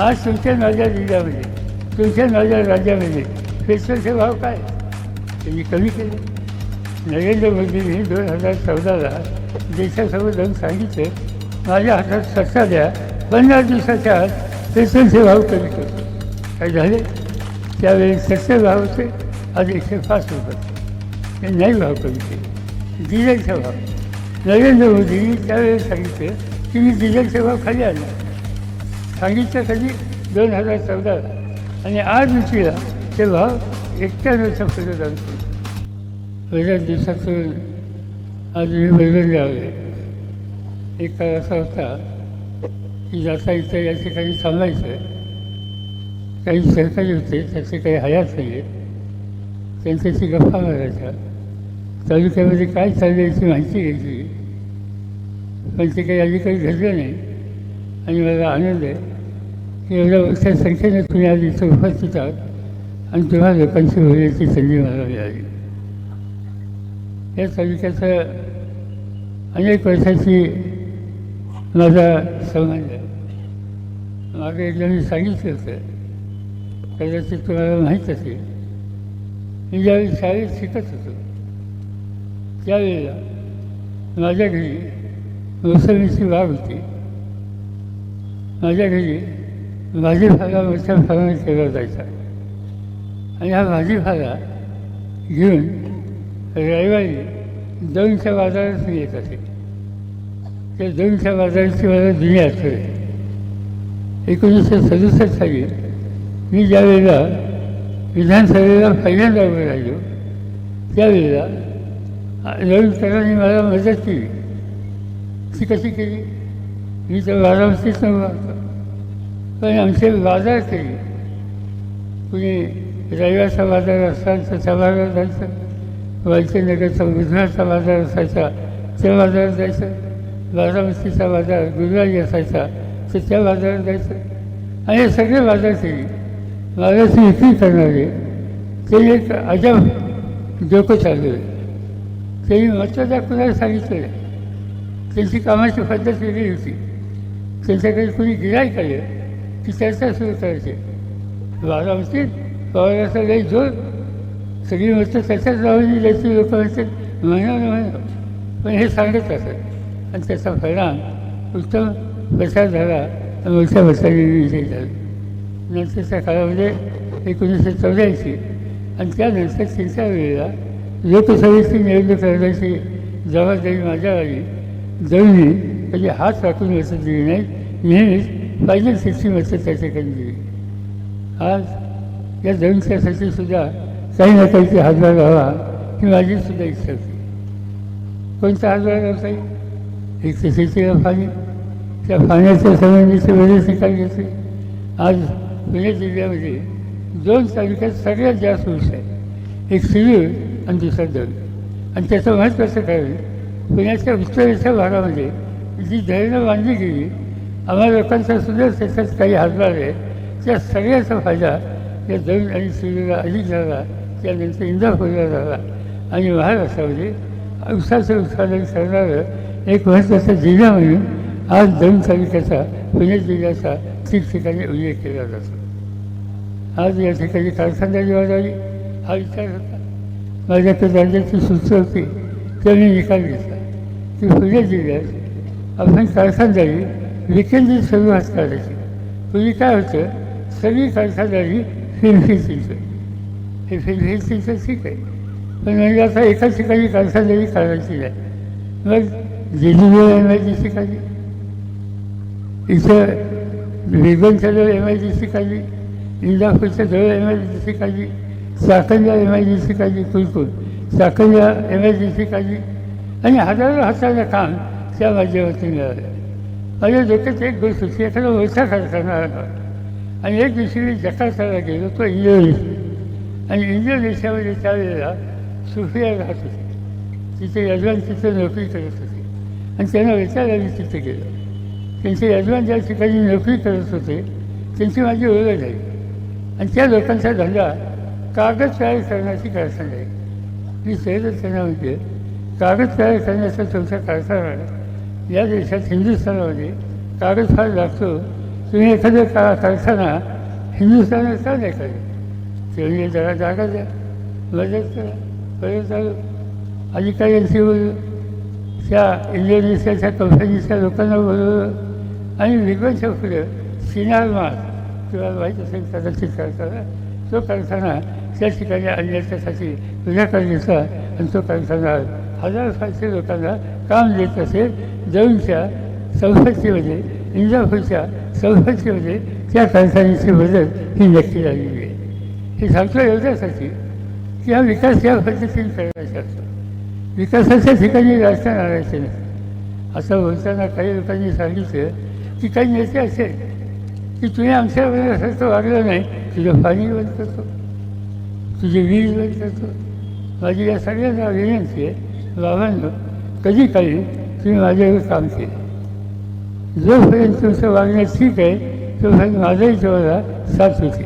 आज तुमच्या माझ्या जिल्ह्यामध्ये तुमच्या माझ्या राज्यामध्ये पेट्रोलचे भाव काय? त्यांनी कमी केले. नरेंद्र मोदींनी दोन हजार चौदाला देशासमोर जाऊन सांगितले माझ्या हातात सत्ता द्या. पंधरा दिवसाच्या आत पेट्रोलचे भाव कमी करतो काय झाले? त्यावेळी सत्तर भाव होते. आज एकशे पाच रुपये. ते नाही भाव कमी केले. डिझेलचा भाव. नरेंद्र मोदींनी त्यावेळेस सांगितले की मी डिझेलचे भाव खाली आणला सांगितलं कधी? दोन हजार चौदा. आणि आज उशीला ते भाव एक्क्याण्णवच्या पुढे जातो बऱ्याच दिवसातून आज मी बदलले आहे एक काळ असा होता की जाता इथं या ठिकाणी थांबायचं काही सरकारी होते त्याचे काही हयात नाही त्यांच्याशी गप्पा मारायच्या. तालुक्यामध्ये काय चाललं याची माहिती घ्यायची. पण ते काही अलीकडे घडलं नाही. आणि मला आनंद आहे. एवढ्या मोठ्या संख्येने तुम्ही आज इथं उपस्थित आहात आणि तुम्हा लोकांशी बोलण्याची संधी मला मिळाली या तालुक्याचं अनेक वर्षाची माझा संबंध आहे. मागे एकदा मी सांगितलं होतं कदाचित तुम्हाला माहीत असेल मी ज्यावेळी शाळेत शिकत होतो त्यावेळेला माझ्या घरी मोसमीची बाग होती. माझ्या घरी भाजीपाला मोठ्या प्रमाणात केला जायचा. आणि हा भाजीपाला घेऊन रविवारी दोनच्या बाजारात मी येत असे. त्या दोनच्या बाजाराची मला जुनी आठवण आहे एकोणीसशे सदुसष्ट साली मी ज्यावेळेला विधानसभेला पहिल्यांदा उभं राहिलो त्यावेळेला रविकरांनी मला मदत केली. ती कशी केली? मी तर बारामतीच नव्हता पण आमचे बाजार केले कुणी रविवारचा बाजार असला तर त्या बाजारात जायचं वालचंदनगरचा बुधवारचा बाजार असायचा त्या बाजारात जायचं बारामतीचा बाजार गुरुवारी असायचा तर त्या बाजारात जायचं. आणि हे सगळे बाजार केले बाजाराची विक्री करणारे ते एक अजब डोकं चालू आहे. त्यांनी महत्त्वाचा कुणाला सांगितलं त्यांची कामाची पद्धत वेगळी होती. त्यांच्याकडे कुणी गिराईक आलं की चर्चा सुरू करायची. बारामतीत पवाराचा लय जोर. सगळी मतं त्याच्याच लावून द्यायची लोक म्हणतात महिना महिना पण हे सांगत असत. आणि त्याचा परिणाम उत्तम प्रसार झाला आणि मोठ्या मताने विजय झाला. नंतरच्या काळामध्ये एकोणीसशे चौऱ्याऐंशी आणि त्यानंतर त्यांच्या वेळेला लोकसभेची निवडणूक करण्याची जबाबदारी माझ्या आली जमिनी कधी हात राखून मतं दिली नाही नेहमीच फायनल सिस्टीम असते त्याच्याकडे ठिकाणी आज या दोनच्यासाठी सुद्धा काही ना काहीतरी हातभार व्हावा ही माझी सुद्धा इच्छा होती. कोणता हातभार व्हायचा एक तर शेतीला पाणी. त्या फाण्याच्या संबंधीचे वेळेस निकाल घेतले. आज पुणे जिल्ह्यामध्ये दोन तालुक्यात सगळ्यात जास्त ऊस आहे. एक सिव्हिल आणि दुसरा दौंड आणि त्याचं महत्त्वाचं कारण पुण्याच्या उत्तरेच्या भागामध्ये जी धरणं बांधली गेली आम्हा लोकांचा सुद्धा त्याच्यात काही हातभार आहे त्या सगळ्याचा फायदा या दौंड आणि सिरूरला अधिक झाला त्यानंतर इंदापूरला झाला आणि महाराष्ट्रामध्ये उसाचं उत्पादन करणारं एक महत्त्वाचा जिल्हा म्हणून आज दोन तालुक्याचा पुणे जिल्ह्याचा ठिकठिकाणी उल्लेख केला जातो आज या ठिकाणी कारखानदारी वाढावी हा विचार होता माझ्याकडे राज्याची सूत्र होती। त्यांनी निकाल घेतला की पुणे जिल्ह्यात आपण कारखानदारी विकेंद्रित सुरुवात करायची पूर्वी काय होतं? सगळी कारखानदारी फिरफिरतीचं हे फिरफिरतीचं ठीक आहे. पण म्हणजे आता एका ठिकाणी कारखानदारी करायची नाही मग दिल्लीवर एम आय डी सी काढली इथं वेगनच्या जवळ एम आय डी सी काढली इंदापूरच्या जवळ एम आय डी सी काढली चाकणला एम आय डी सी काढली कुलकुल. चाकणला एम आय डी सी काढली आणि हजारो हजारो काम त्या माध्यमातून मिळालं. माझ्या डोक्यात एक गोष्ट होती एखादा मोठा कारखाना आणि एक दिवशी मी जकार्ताला गेलो तो इंडोनेशिया आणि इंडोनेशियामध्ये त्यावेळेला सुफिया राहत होते तिथे यजमान तिथे नोकरी करत होते आणि त्यांना विचारायला मी तिथे गेलो त्यांचे यजमान ज्या ठिकाणी नोकरी करत होते त्यांची माझी ओळख झाली आणि त्या लोकांचा धंदा कागद तयार करण्याची कारखाना आहे मी सहजच त्यांना म्हणजे कागद तयार करण्याचा तुमचा कारखाना आहे. या देशात हिंदुस्थानामध्ये कागद फार लागतो. तुम्ही एखादं का कारखाना हिंदुस्थानात का नाही करायचं जरा जागा द्या मदत करा परत चालू अधिकाऱ्यांशी बोलू. त्या इंडोनेशियाच्या कंपनीच्या लोकांना बोलवलं आणि विकवायच्या पुढं सिनार मास माहीत असेल कदाचित कारखाना तो कारखाना त्या ठिकाणी आणण्याच्यासाठी तुझ्या करण्याचा आणि तो करताना हजार फारसे लोकांना काम देत असेल जौनच्या संपत्तीमध्ये इंदापूरच्या संपत्तीमध्ये त्या संस्थांची मदत ही नक्की झालेली आहे. हे सांगतो एवढ्यासाठी की हा विकास या पद्धतीने करायचा असतो विकासाच्या ठिकाणी राजकारण आणायचे नाही. असं बोलताना काही लोकांनी सांगितलं की काही नेते असेल की तुम्ही आमच्यासारखं वागलं नाही तुझं पाणी बंद करतो. तुझी वीज बंद करतो. माझी या सगळ्यांना विनंती आहे बाबांनो कधी काही तुम्ही माझ्यावर काम केलं. जोपर्यंत तुमचं वागणं ठीक आहे तोपर्यंत माझाही तुम्हाला साथ होती.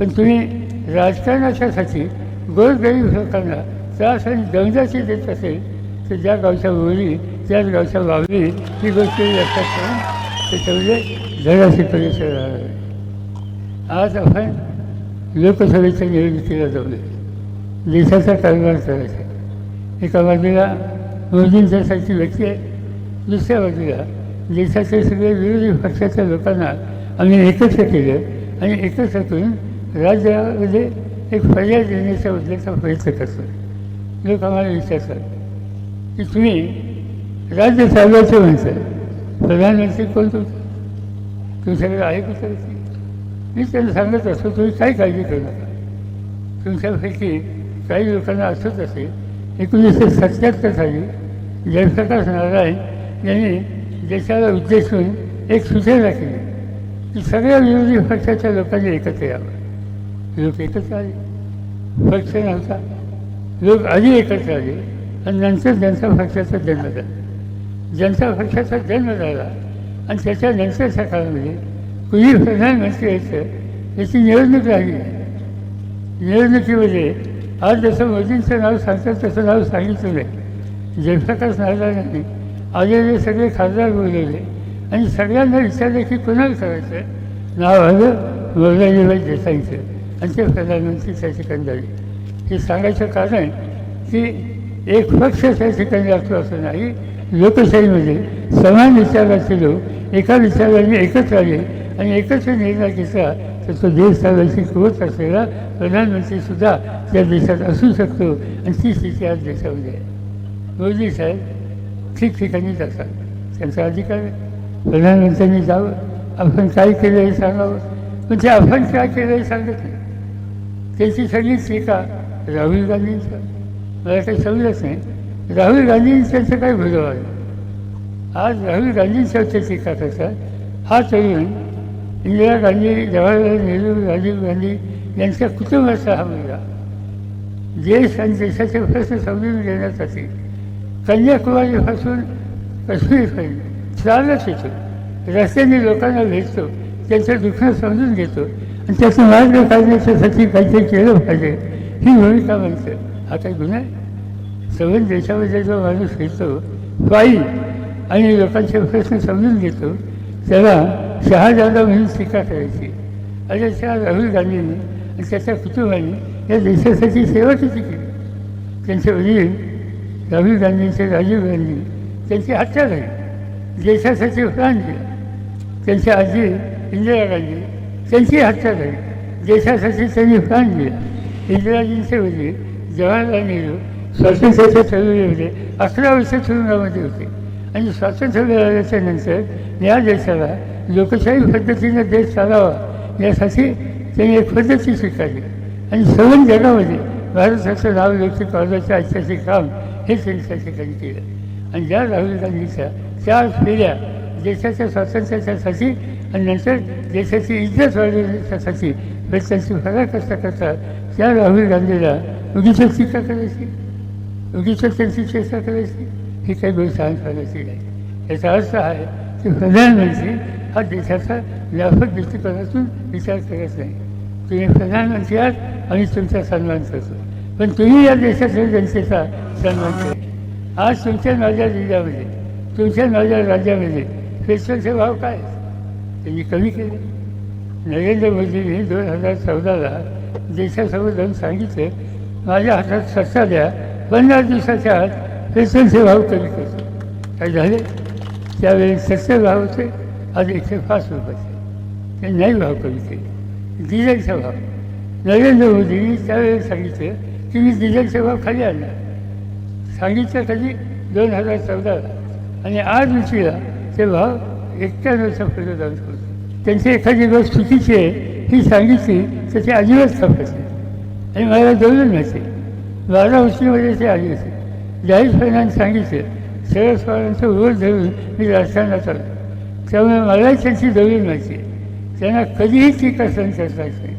पण तुम्ही राजकारणाच्यासाठी गोरगरीब लोकांना त्रास आणि दंगाची देत असेल तर ज्या गावच्या बोली त्याच गावच्या वावली ही गोष्ट लक्षात करून त्याच्यामध्ये धडाशी परिसर राहणार आज आपण लोकसभेच्या निवडणुकीला जमले देशाचा कारभार करायचा एका बाजूला मोदींच्यासारखी व्यक्ती आहे. दुसऱ्या बाजूला देशाच्या सगळ्या विरोधी पक्षाच्या लोकांना आम्ही एकत्र केलं आणि एकत्र करून राज्यामध्ये एक पर्याय देण्याच्या उद्देशाचा प्रयत्न करतो लोक आम्हाला विचारतात की तुम्ही राज्य चालवायचं म्हणतं प्रधानमंत्री कोण तुमच्याकडे आहे कुठं मी त्यांना सांगत असतो तुम्ही काय काळजी करू नका. तुमच्यापैकी काही लोकांना असंच असेल एकोणीसशे सत्याहत्तर साली जयप्रकाश नारायण यांनी देशाला उद्देशून एक सूचना केली. की सगळ्या विरोधी पक्षाच्या लोकांनी एकत्र यावं. लोक एकत्र आले. पक्ष नव्हता. लोक आधी एकत्र आले. आणि नंतर जनता पक्षाचा जन्म झाला. जनता पक्षाचा जन्म झाला. आणि त्याच्यानंतरच्या काळामध्ये कुणी प्रधानमंत्री यायचं. याची निवडणूक राहिली निवडणुकीमध्ये आज जसं मोदींचं नाव सांगतात तसं नाव सांगितलं नाही. जयप्रकाश नाही आलेले सगळे खासदार बोललेले आणि सगळ्यांना विचारलं की कुणाला करायचं? नाव आलं मोदीबाई देसाईंचं आणि ते प्रधानमंत्री त्या ठिकाणी झाले. हे सांगायचं कारण की एक पक्ष त्या ठिकाणी असतो असं नाही. लोकशाहीमध्ये समान विचाराचे लोक एका विचाराने एकत्र आले आणि एकत्र निर्णय घेतला तर तो देश चालवायची कुवत असलेला प्रधानमंत्रीसुद्धा त्या देशात असू शकतो आणि ती स्थिती आज देशामध्ये आहे. मोदी साहेब ठिकठिकाणी जातात. त्यांचा अधिकार आहे. प्रधानमंत्र्यांनी जावं. आपण काय केलं हे सांगावं. पण ते आपण काय केलं हे सांगत नाही. त्याची सगळीच टीका राहुल गांधींचं मला काही समजत नाही. राहुल गांधींनी काय भलं आहे? आज राहुल गांधींच्यावरती टीका करतात. हा तरुण इंदिरा गांधी जवाहरलाल नेहरू राजीव गांधी यांच्या कुटुंबाचा हा मुलगा. देश आणि देशाचे प्रश्न समजून घेण्यासाठी कन्याकुमारीपासून काश्मीरपर्यंत चालत येतो रस्त्याने लोकांना भेटतो त्यांचं दुःख समजून घेतो. आणि त्याचं मार्ग काढण्याच्यासाठी काहीतरी केलं पाहिजे ही भूमिका म्हणतं. आता गुन्हा आहे सगळ्या देशामध्ये जो माणूस येतो पायी आणि लोकांचे प्रश्न समजून घेतो त्याला शहाजादा म्हणून टीका करायची. अरे त्या राहुल गांधींनी आणि त्याच्या कुटुंबाने या देशासाठी सेवा किती केली? त्यांचे वडील राहुल गांधींचे राजीव गांधी त्यांची हत्या झाली देशासाठी प्राण दिला त्यांची आजी इंदिरा गांधी त्यांची हत्या झाली देशासाठी त्यांनी प्राण दिला इंदिराजींचे होते जवाहरलाल नेहरू स्वातंत्र्याच्या चळवळीमध्ये अकरा वर्ष तुरुंगामध्ये होते। आणि स्वातंत्र्य मिळाल्याच्या नंतर या देशाला लोकशाही पद्धतीनं देश चालावा यासाठी त्यांनी एक पद्धती स्वीकारली। आणि सर्व जगामध्ये भारताचं नाव लौकिक करण्याचं ऐतिहासिक काम हे त्यांनी त्या ठिकाणी केलं आणि ज्या राहुल गांधीच्या चार फेऱ्या देशाच्या स्वातंत्र्याच्यासाठी आणि नंतर देशाची इज्जत वाढवण्यासाठी त्यांची फरक करता करता त्या राहुल गांधीला उगीच टीका करायची. उगीच त्यांची चर्चा करायची. ही काही गोष्ट करायची नाही. याचा अर्थ आहे की प्रधानमंत्री हा देशाचा व्यापक दृष्टिकोनातून विचार करत नाही. तुम्ही प्रधानमंत्री आहात आणि तुमचा सन्मान करतो. पण तुम्ही या देशाच्या जनतेचा सन्मान करा. आज तुमच्या माझ्या जिल्ह्यामध्ये तुमच्या माझ्या राज्यामध्ये पेट्रोलचे भाव काय? आहेत? त्यांनी कमी केले. नरेंद्र मोदींनी दोन हजार चौदाला देशासमोर जाऊन सांगितले माझ्या हातात सत्ता द्या पंधरा दिवसाच्या आत पेट्रोलचे भाव कमी करतो काय झाले? त्यावेळी सत्तर भाव होते आज एकशे पाच रुपयाचे. ते नाही भाव कमी केले. डिझेलचा भाव. नरेंद्र मोदींनी त्यावेळी सांगितलं की मी डिझेलचा भाव खाली आणला. सांगितलं कधी दोन हजार चौदाला आणि आज उशीला ते भाव एक्क्याण्णवच्या पुढे जाऊन शकतो त्यांची एखादी गोष्ट चुकीची आहे ही सांगितली तर ते अजिबात खपत आणि मला दोन माहिती बारा उशीमध्ये ते आले होते. जाहीर फैनाने सांगितले शरद पवारांचं ओढ धरून मी राजकारणात आलो. त्यामुळे मलाही त्यांची दौड माहिती त्यांना कधीही टीका सहन करता येत नाही.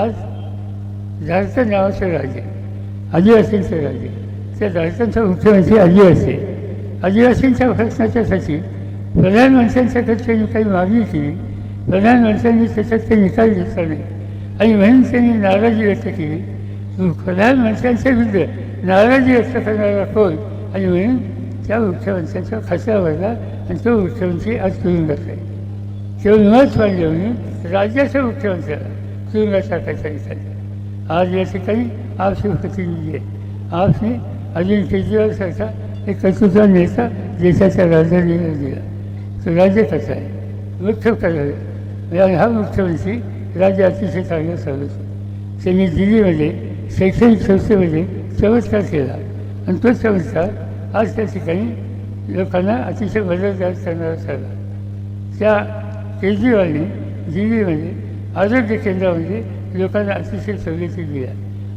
आज राजस्थान नावाचं राज्य आदिवासींचं राज्य त्या राजस्थानचा मुख्यमंत्री आदिवासी आदिवासींच्या प्रश्नाच्यासाठी प्रधानमंत्र्यांच्याकडे त्यांनी काही मागणी केली. प्रधानमंत्र्यांनी त्याच्यात काही निकाल घेतला नाही. आणि म्हणून त्यांनी नाराजी व्यक्त केली. प्रधानमंत्र्यांच्या विरुद्ध नाराजी व्यक्त करणारा कोण? आणि म्हणून त्या मुख्यमंत्र्यांचा खासा भरला आणि तो मुख्यमंत्री आज तुरुंगात आहे. तेव्हा मत मांडलं म्हणून राज्याच्या मुख्यमंत्र्याला तुरुंगात टाकायचा निकाल आज या ठिकाणी आपसे प्रतिनिधी आहे आपने अरविंद केजरीवाल सारखा एक कर्तृत्व नेता देशाच्या राजधानीला दिला तो राज्य कसा आहे मुख्य करावे आणि हा मुख्यमंत्री राज्य अतिशय चांगलं चालवतो त्यांनी दिल्लीमध्ये शैक्षणिक संस्थेमध्ये चमत्कार केला आणि तो चमत्कार आज त्या ठिकाणी लोकांना अतिशय बदलदार करणारा ठरला त्या केजरीवालने दिल्लीमध्ये आरोग्य केंद्रामध्ये लोकांना अतिशय सवलती दिल्या.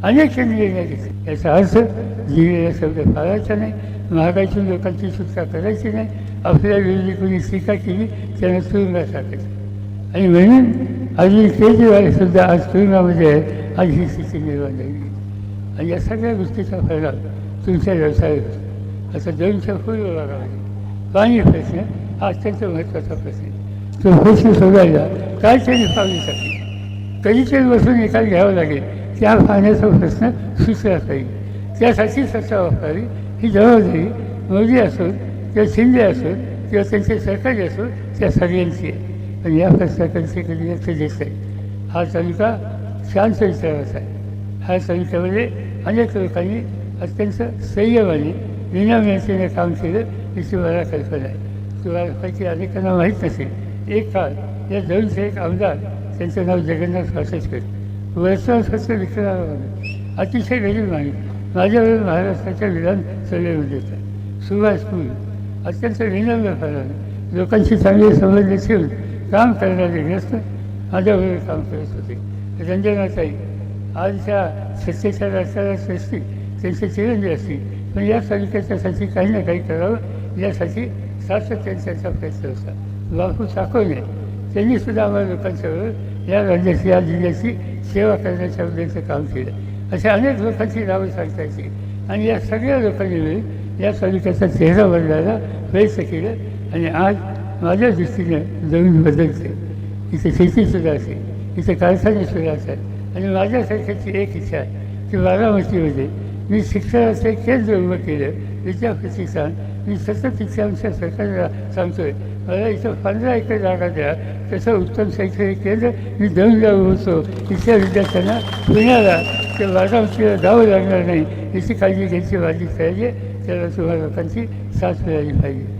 अनेक निर्णय घेतले याचा अर्थ दिलेला शब्द पाळायचा नाही महागाईतून लोकांची सुटका करायची नाही आपल्या विरोधी कोणी टीका केली त्यांना तुरुंगात टाकायचं. आणि म्हणून अरविंद केजरीवाल सुद्धा आज तुरुंगामध्ये आहे आज ही स्थिती निर्माण झाली. आणि या सगळ्या गोष्टीचा परिणाम तुमच्या व्यवसायावर होतो आता दोनच्या फुल विभागामध्ये पाणी प्रश्न हा अत्यंत महत्त्वाचा प्रश्न तो प्रश्न सोडायला काय तरी पावली कधीतरी बसून निकाल घ्यावा लागेल. त्या पाण्याचा प्रश्न सुचला पाहिजे त्यासाठी सत्ता वापरावी ही जबाबदारी मोदी असोत किंवा शिंदे असोत किंवा त्यांचे सरकारी असो त्या सगळ्यांची आहे. पण या प्रश्नाकडे कधी लक्ष देत नाही. हा तालुका शांत विचाराचा आहे. ह्या तालुक्यामध्ये म्हणजे अनेक लोकांनी अत्यंत संयमाने विनामेहनतीने काम केलं याची मला कल्पना आहे. तुम्हाला पैकी अनेकांना माहीत नसेल एक काळ या दोनशे एक आमदार त्यांचं नाव जगन्नाथ वाससकर वर्षानुवर्ष विकणारा माणूस अतिशय गरीब नाही माझ्या वेळी महाराष्ट्राच्या विधान सभेमध्ये होता. सुभाष फुल अत्यंत विनम्रपणाने लोकांशी चांगले संबंध ठेवून काम करणारे ग्रस्त माझ्याबरोबर काम करत होते. रंजनाताई आजच्या सत्तेच्या राष्ट्राला असतील त्यांचे चिरंजी असतील. पण या तालुक्याच्यासाठी काही ना काही करावं यासाठी सातत्याने त्यांचा प्रयत्न होता. बापू चाकवणे त्यांनी सुद्धा आम्हाला लोकांच्याबरोबर या राज्याची या जिल्ह्याची सेवा करण्याच्या उद्देशाचं काम केलं. अशा अनेक लोकांची नावं सांगता येतील आणि या सगळ्या लोकांनी मिळून या तालुक्याचा चेहरा बदलायला प्रयत्न केलं आणि आज माझ्या दृष्टीने जमीन बदलते. इथे शेतीसुद्धा असेल इथे कारखानेसुद्धा असतात आणि माझ्यासारख्याची एक इच्छा आहे की बारामतीमध्ये मी शिक्षणाचं केंद्र उभं केलं. विद्या प्रतिष्ठान मी सतत इच्छा आमच्या सरकारला सांगतोय. मला इथं पंधरा एकर जागा द्या. तसं उत्तम शैक्षणिक केंद्र मी देऊन जाऊ होतो. इथल्या विद्यार्थ्यांना पुण्याला ते बारामतीला जावं लागणार नाही. याची काळजी घ्यायची माझी पाहिजे. त्याला तुम्हाला लोकांची साथ मिळाली पाहिजे.